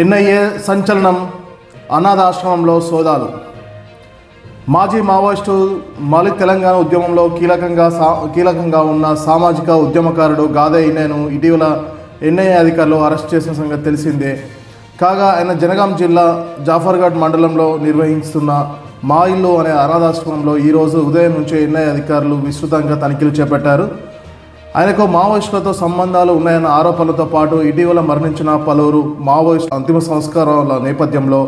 NIA సంచలనం అనాథాశ్రమంలో సోదాలు. మాజీ మావోయిస్టు మలి తెలంగాణ ఉద్యమంలో కీలకంగా సా కీలకంగా ఉన్న సామాజిక ఉద్యమకారుడు గాదే ఇన్నేను ఇటీవల ఎన్ఐఏ అధికారులు అరెస్ట్ చేసిన సంగతి తెలిసిందే. కాగా ఆయన జనగాం జిల్లా జాఫర్ఘడ్ మండలంలో నిర్వహిస్తున్న మా ఇల్లు అనే అనాథాశ్రమంలో ఈరోజు ఉదయం నుంచే ఎన్ఐఏ అధికారులు విస్తృతంగా తనిఖీలు చేపట్టారు. ఆయనకు మావోయిస్టులతో సంబంధాలు ఉన్నాయన్న ఆరోపణలతో పాటు ఇటీవల మరణించిన పలువురు మావోయిస్ట్ అంతిమ సంస్కారాల నేపథ్యంలో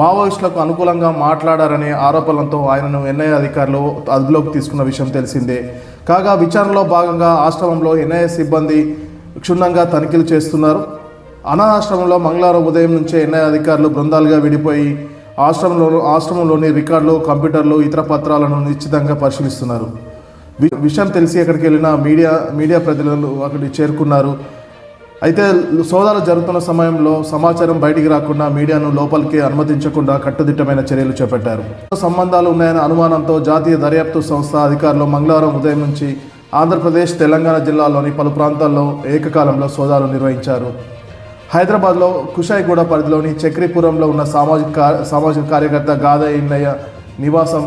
మావోయిస్టులకు అనుకూలంగా మాట్లాడారనే ఆరోపణలతో ఆయనను ఎన్ఐఏ అధికారులు అదుపులోకి తీసుకున్న విషయం తెలిసిందే. కాగా విచారణలో భాగంగా ఆశ్రమంలో ఎన్ఐఏ సిబ్బంది క్షుణ్ణంగా తనిఖీలు చేస్తున్నారు. అనాథాశ్రమంలో మంగళవారం ఉదయం నుంచే ఎన్ఐఏ అధికారులు బృందాలుగా విడిపోయి ఆశ్రమంలో ఆశ్రమంలోని రికార్డులు కంప్యూటర్లు ఇతర పత్రాలను నిశ్చితంగా పరిశీలిస్తున్నారు. విషయం తెలిసి అక్కడికి వెళ్ళిన మీడియా మీడియా ప్రతినిధులు అక్కడికి చేరుకున్నారు. అయితే సోదాలు జరుగుతున్న సమయంలో సమాచారం బయటికి రాకుండా మీడియాను లోపలికి అనుమతించకుండా కట్టుదిట్టమైన చర్యలు చేపట్టారు. సంబంధాలు ఉన్నాయనే అనుమానంతో జాతీయ దర్యాప్తు సంస్థ అధికారులు మంగళవారం ఉదయం నుంచి ఆంధ్రప్రదేశ్ తెలంగాణ జిల్లాలోని పలు ప్రాంతాల్లో ఏకకాలంలో సోదాలు నిర్వహించారు. హైదరాబాద్లో కుషాయిగూడ పరిధిలోని చక్రీపురంలో ఉన్న సామాజిక సామాజిక కార్యకర్త గాదా ఇన్నయ్య నివాసం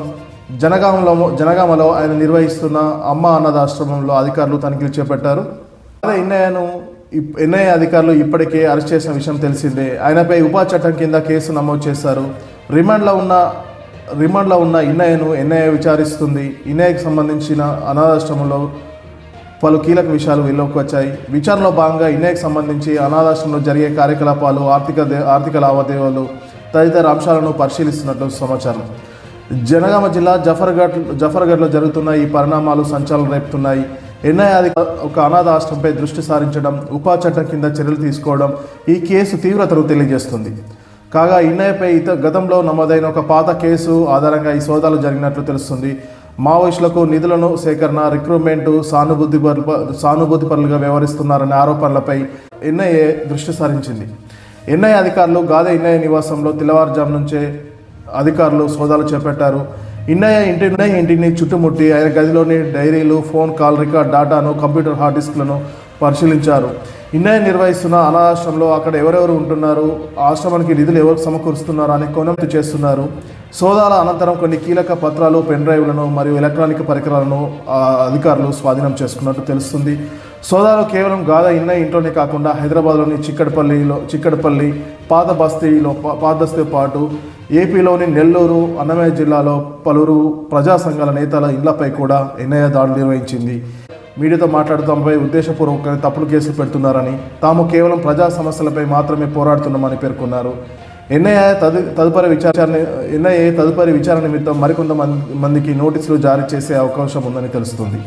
జనగామలో జనగామలో ఆయన నిర్వహిస్తున్న అమ్మ అన్నదాశ్రమంలో అధికారులు తనిఖీలు చేపట్టారు. గాదా ఇన్నయ్యను ఇప్- ఎన్ఐఏ అధికారులు ఇప్పటికే అరెస్ట్ చేసిన విషయం తెలిసిందే. ఆయనపై ఉపా చట్టం కింద కేసు నమోదు చేశారు. రిమాండ్లో ఉన్న రిమాండ్లో ఉన్న ఇన్నయ్యను ఎన్ఐఏ విచారిస్తుంది. ఇన్నయ్యకు సంబంధించిన అనాథాశ్రమంలో పలు కీలక విషయాలు వెలుగులోకి వచ్చాయి. విచారణలో భాగంగా ఇన్నేకి సంబంధించి అనాథాశ్రమంలో జరిగే కార్యకలాపాలు ఆర్థిక ఆర్థిక లావాదేవీలు తదితర అంశాలను పరిశీలిస్తున్నట్లు సమాచారం. జనగామ జిల్లా జఫర్ఘట్ జఫర్గఢ్లో జరుగుతున్న ఈ పరిణామాలు సంచలనం రేపుతున్నాయి. ఎన్ఐ అధిక ఒక అనాథ ఆశ్రమంపై దృష్టి సారించడం ఉపా చట్టం కింద చర్యలు తీసుకోవడం ఈ కేసు తీవ్రతను తెలియజేస్తుంది. కాగా ఎన్ఐపై ఇత గతంలో నమోదైన ఒక పాత కేసు ఆధారంగా ఈ సోదాలు జరిగినట్లు తెలుస్తుంది. మావోయిస్టులకు నిధులను సేకరణ రిక్రూట్మెంట్ సానుభూతి సానుభూతి పరులుగా వ్యవహరిస్తున్నారనే ఆరోపణలపై ఎన్ఐఏ దృష్టి సారించింది. ఎన్ఐ అధికారులు గాదే ఎన్ఐఏ నివాసంలో తెల్లవారుజాము నుంచే అధికారులు సోదాలు చేపట్టారు. ఇన్నయ్య ఇంటి ఇన్నయ్య ఇంటిని చుట్టుముట్టి ఆయన గదిలోని డైరీలు ఫోన్ కాల్ రికార్డ్ డాటాను కంప్యూటర్ హార్డ్ డిస్క్లను పరిశీలించారు. ఇన్నయ్య నిర్వహిస్తున్న అనాశ్రమంలో అక్కడ ఎవరెవరు ఉంటున్నారు ఆశ్రమానికి నిధులు ఎవరు సమకూరుస్తున్నారు అనే కొనెక్ట్ చేస్తున్నారు. సోదాల అనంతరం కొన్ని కీలక పత్రాలు పెన్ డ్రైవ్లను మరియు ఎలక్ట్రానిక్ పరికరాలను అధికారులు స్వాధీనం చేసుకున్నట్టు తెలుస్తుంది. సోదాలో కేవలం గాదా ఇన్న ఇంట్లోనే కాకుండా హైదరాబాద్లోని చిక్కడపల్లిలో చిక్కడపల్లి పాత బస్తీలో పా- పాత బస్తీతో పాటు ఏపీలోని నెల్లూరు అన్నమయ్య జిల్లాలో పలువురు ప్రజా సంఘాల నేతల ఇళ్ళపై కూడా ఎన్ఐఏ దాడులు నిర్వహించింది. మీడియాతో మాట్లాడుతూ తమపై ఉద్దేశపూర్వకంగా తప్పుడు కేసులు పెడుతున్నారని తాము కేవలం ప్రజా సమస్యలపై మాత్రమే పోరాడుతున్నామని పేర్కొన్నారు. ఎన్ఐఏ తదు తదుపరి విచారణ ఎన్ఐఏ తదుపరి విచారణ నిమిత్తం మరికొంత మంది మందికి నోటీసులు జారీ చేసే అవకాశం ఉందని తెలుస్తుంది.